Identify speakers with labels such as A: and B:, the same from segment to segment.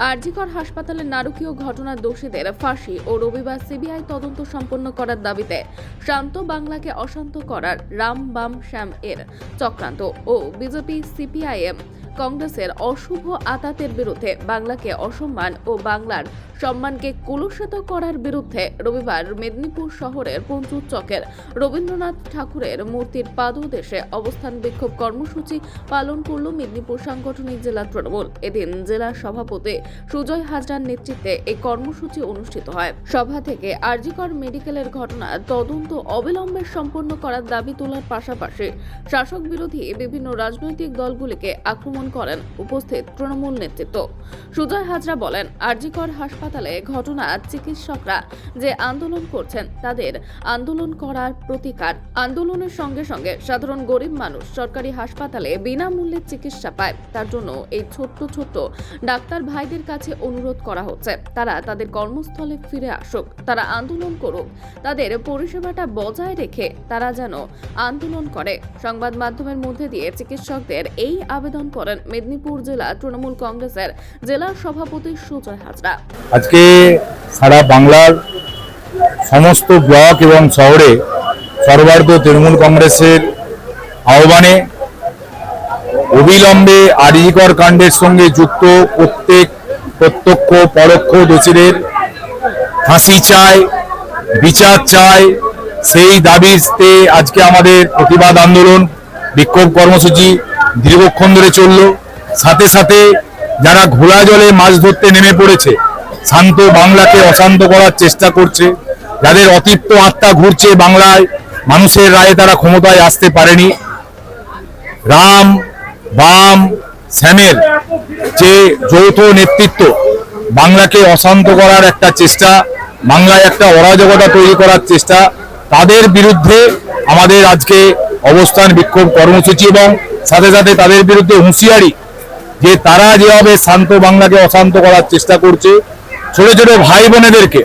A: আরজিকর হাসপাতালের নারকীয় ঘটনার দোষীদের ফাঁসি ও রবিবার সিবিআই তদন্ত সম্পন্ন করার দাবিতে শান্ত বাংলাকে অশান্ত করার রাম বাম শ্যাম এর চক্রান্ত ও বিজেপি সিপিআইএম কংগ্রেসের অশুভ আতাতের বিরুদ্ধে বাংলাকে অসম্মান ও বাংলার সম্মানকে কলুষিত করার বিরুদ্ধে রবিবার মেদিনীপুর শহরের পঞ্চুর চকের রবীন্দ্রনাথ ঠাকুরের মূর্তির পাদদেশে অবস্থান বিক্ষোভ কর্মসূচি পালন করল মেদিনীপুর সাংগঠনিক জেলা তৃণমূল। এদিন জেলা সভাপতি সুজয় হাজরার নেতৃত্বে এই কর্মসূচি অনুষ্ঠিত হয়। সভা থেকে আরজিকর মেডিকেলের ঘটনা তদন্ত অবিলম্বে সম্পন্ন করার দাবি তোলার পাশাপাশি শাসক বিরোধী বিভিন্ন রাজনৈতিক দলগুলিকে আক্রমণ করেন উপস্থিত তৃণমূল নেতৃত্ব। সুজয় হাজরা বলেন, আরজিকর হাসপাতালে ঘটনা চিকিৎসকরা যে আন্দোলন করছেন তাদের আন্দোলন করার প্রতিকার। আন্দোলনের সঙ্গে সঙ্গে সাধারণ গরিব মানুষ সরকারি হাসপাতালে বিনামূল্যে চিকিৎসা পায়। তার জন্য এই ছোট্ট ছোট্ট ডাক্তার ভাইদের কাছে অনুরোধ করা হচ্ছে। তারা তাদের কর্মস্থলে ফিরে আসুক। তারা আন্দোলন করুক। তাদের পরিষেবাটা বজায় রেখে তারা যেন আন্দোলন করে। সংবাদ মাধ্যমের মধ্যে দিয়ে চিকিৎসকদের এই আবেদন করেন মেদিনীপুর জেলা তৃণমূল কংগ্রেসের জেলা সভাপতি সুজয় হাজরা।
B: আজকে সারা বাংলার সমস্ত ব্লক এবং শহরে সর্বার্থ তৃণমূল কংগ্রেসের আহ্বানে অবিলম্বে আরিকর কাণ্ডের সঙ্গে যুক্ত প্রত্যেক প্রত্যক্ষ, পরোক্ষ দোষীদের ফাঁসি চায় বিচার চায় সেই দাবিতে আজকে আমাদের প্রতিবাদ আন্দোলন, বিক্ষোভ কর্মসূচি দীর্ঘক্ষণ ধরে চলল। সাথে সাথে যারা ঘোলা জলে মাছ ধরতে নেমে পড়েছে, শান্ত বাংলাকে অশান্ত করার চেষ্টা করছে। যাদের অতিপ্ত আত্মা ঘুরছে বাংলায়, মানুষের রায়ে তারা ক্ষমতায় আসতে পারেনি। রাম, বাম, শ্যামের যে যৌথ নেতৃত্ব, বাংলাকে অশান্ত করার একটা চেষ্টা, বাংলায় একটা অরাজকতা তৈরি করার চেষ্টা, তাদের বিরুদ্ধে আমাদের আজকে অবস্থান বিক্ষোভ কর্মসূচি এবং সাথে সাথে তাদের বিরুদ্ধে হুঁশিয়ারি যে তারা যেভাবে শান্ত বাংলাকে অশান্ত করার চেষ্টা করছে, ছোট ছোট ভাই বোনেদেরকে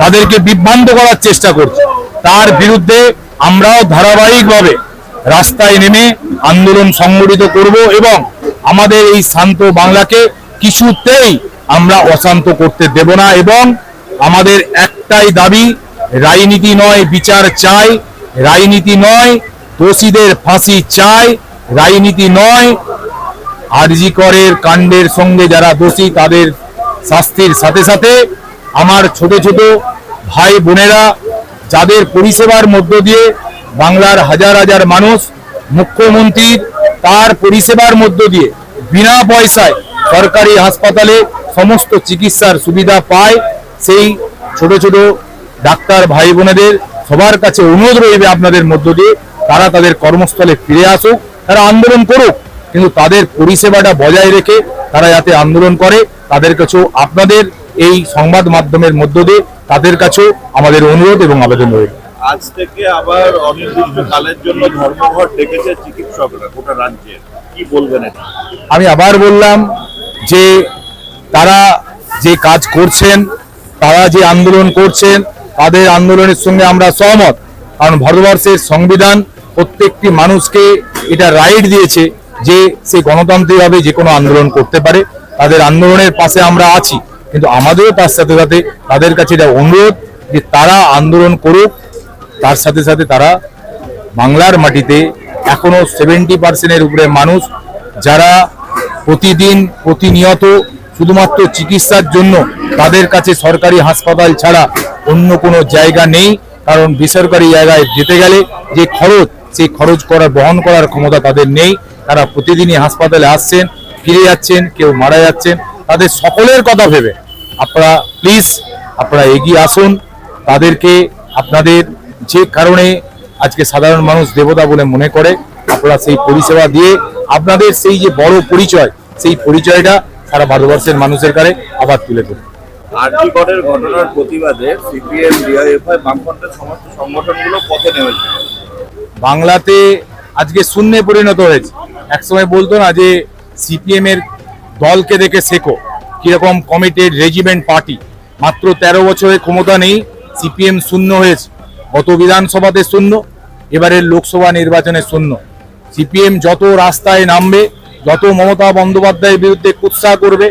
B: তাদেরকে বিভ্রান্ত করার চেষ্টা করছে, তার বিরুদ্ধে আমরাও ধারাবাহিকভাবে রাস্তায় নেমে আন্দোলন সংগঠিত করব এবং আমাদের এই শান্ত বাংলাকে কিছুতেই আমরা অশান্ত করতে দেব না এবং আমাদের একটাই দাবি, রাজনীতি নয়, বিচার চাই, রাজনীতি নয়, দোষীদের ফাঁসি চাই রাজনীতি নয়, আরজি করের কাণ্ডের সঙ্গে যারা দোষী, তাদের শাস্তির সাথে সাথে আমার ছোট ছোট ভাই বোনেরা, যাদের পরিষেবার মধ্য দিয়ে বাংলার হাজার হাজার মানুষ মুখ্যমন্ত্রীর তার পরিষেবার মধ্য দিয়ে বিনা পয়সায় সরকারি হাসপাতালে সমস্ত চিকিৎসার সুবিধা পায়, সেই ছোট ছোট ডাক্তার ভাই বোনেদের সবার কাছে অনুরোধ রইবে আপনাদের মধ্য দিয়ে, তারা তাদের কর্মস্থলে ফিরে আসুক। তারা আন্দোলন করুক কিন্তু তাদের পরিষেবাটা বজায় রেখে তারা যাতে আন্দোলন করে তাদের কাছেও আপনাদের এই সংবাদ মাধ্যমের মধ্য দিয়ে তাদের কাছেও আমাদের অনুরোধ এবং আবেদন রইল।
C: আজ থেকে আবার অনির্দিষ্টকালের জন্য ধর্মঘট ডেকেছে চিকিৎসকরা গোটা রাজ্যে। কি বলবেন
B: আমি আবার বললাম যে তারা যে কাজ করছেন তারা যে আন্দোলন করছেন তাদের আন্দোলনের সঙ্গে আমরা সহমত। কারণ ভারতবর্ষের সংবিধান প্রত্যেকটি মানুষকে এটা রাইট দিয়েছে যে সে গণতান্ত্রিকভাবে যে কোনো আন্দোলন করতে পারে। তাদের আন্দোলনের পাশে আমরা আছি। কিন্তু আমাদেরও তার সাথে সাথে তাদের কাছে এটা অনুরোধ যে তারা আন্দোলন করুক। তার সাথে সাথে তারা বাংলার মাটিতে এখনও সেভেন্টি পার্সেন্টের উপরে মানুষ যারা প্রতিদিন প্রতিনিয়ত শুধুমাত্র চিকিৎসার জন্য তাদের কাছে সরকারি হাসপাতাল ছাড়া অন্য কোনো জায়গা নেই, কারণ বেসরকারি জায়গায় যেতে গেলে যে খরচ সেই খরচ করার, বহন করার ক্ষমতা তাদের নেই। তারা প্রতিদিনই হাসপাতালে আসছেন, ফিরে যাচ্ছেন, কেউ মারা যাচ্ছেন। তাদের সকলের কথা ভেবে আপনারা প্লিজ আপনারা এগিয়ে আসুন। তাদেরকে আপনাদের যে কারণে আজকে সাধারণ মানুষ দেবতা বলে মনে করে, আপনারা সেই পরিষেবা দিয়ে আপনাদের সেই যে বড় পরিচয়, সেই পরিচয়টা সারা ভারতবর্ষের মানুষের কাছে আবার তুলে ধরুন।
C: আরজিকরের ঘটনার প্রতিবাদে সিপিএম, ডিআইএফআই বামফ্রন্টের সমস্ত সংগঠনগুলো পথে নেমেছে।
B: বাংলাতে আজকে শূন্যে পরিণত হয়েছে। একসময় বলতো না যে সিপিএম এর দলকে দেখে শেখো, কীরকম কমিটেড রেজিমেন্ট পার্টি মাত্র তেরো বছরের ক্ষমতা নেই, সিপিএম শূন্য হয়েছে। গত বিধানসভাতে শূন্য, এবারের লোকসভা নির্বাচনে শূন্য। সিপিএম যত রাস্তায় নামবে, যত মমতা বন্দ্যোপাধ্যায়ের বিরুদ্ধে কুৎসা করবে,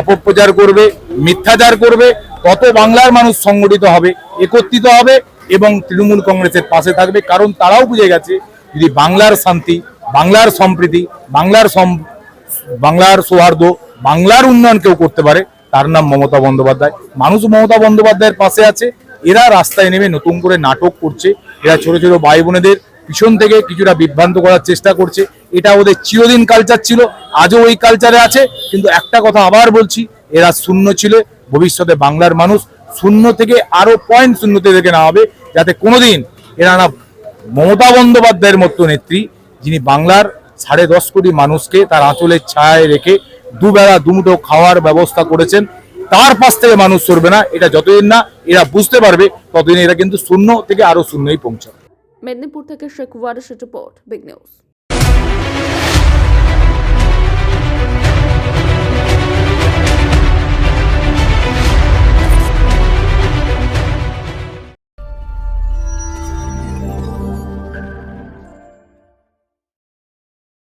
B: অপপ্রচার করবে, মিথ্যাচার করবে, তত বাংলার মানুষ সংগঠিত হবে, একত্রিত হবে এবং তৃণমূল কংগ্রেসের পাশে থাকবে। কারণ তারাও বুঝে গেছে, যদি বাংলার শান্তি, বাংলার সম্প্রীতি, বাংলার বাংলার সৌহার্দ্য, বাংলার উন্নয়ন কেউ করতে পারে, তার নাম মমতা বন্দ্যোপাধ্যায়। মানুষ মমতা বন্দ্যোপাধ্যায়ের পাশে আছে, এরা রাস্তায় নেমে নতুন করে নাটক করছে, এরা ছোট ছোট ভাই বোনেদের পিছন থেকে কিছুটা বিভ্রান্ত করার চেষ্টা করছে। এটা ওদের চিরদিন কালচার ছিল, আজও ওই কালচারে আছে, কিন্তু একটা কথা আবার বলছি, এরা শূন্য ছিল, ভবিষ্যতে বাংলার মানুষ শূন্য থেকে আরও পয়েন্ট শূন্যতে থেকে না হবে, যাতে কোনোদিন এরা না মমতা বন্দ্যোপাধ্যায়ের মতো নেত্রী, যিনি বাংলার সাড়ে দশ কোটি মানুষকে তার আঁচলের ছায়ায় রেখে দুবেলা দুমুঠো খাওয়ার ব্যবস্থা করেছেন, তার পাশ থেকে মানুষ সরবে না, এটা যতদিন না এরা বুঝতে পারবে, ততদিন এরা কিন্তু শূন্য থেকে আরও শূন্যই পৌঁছাবে।
A: মেদিনীপুর থেকে Sheikh Waris report, big news.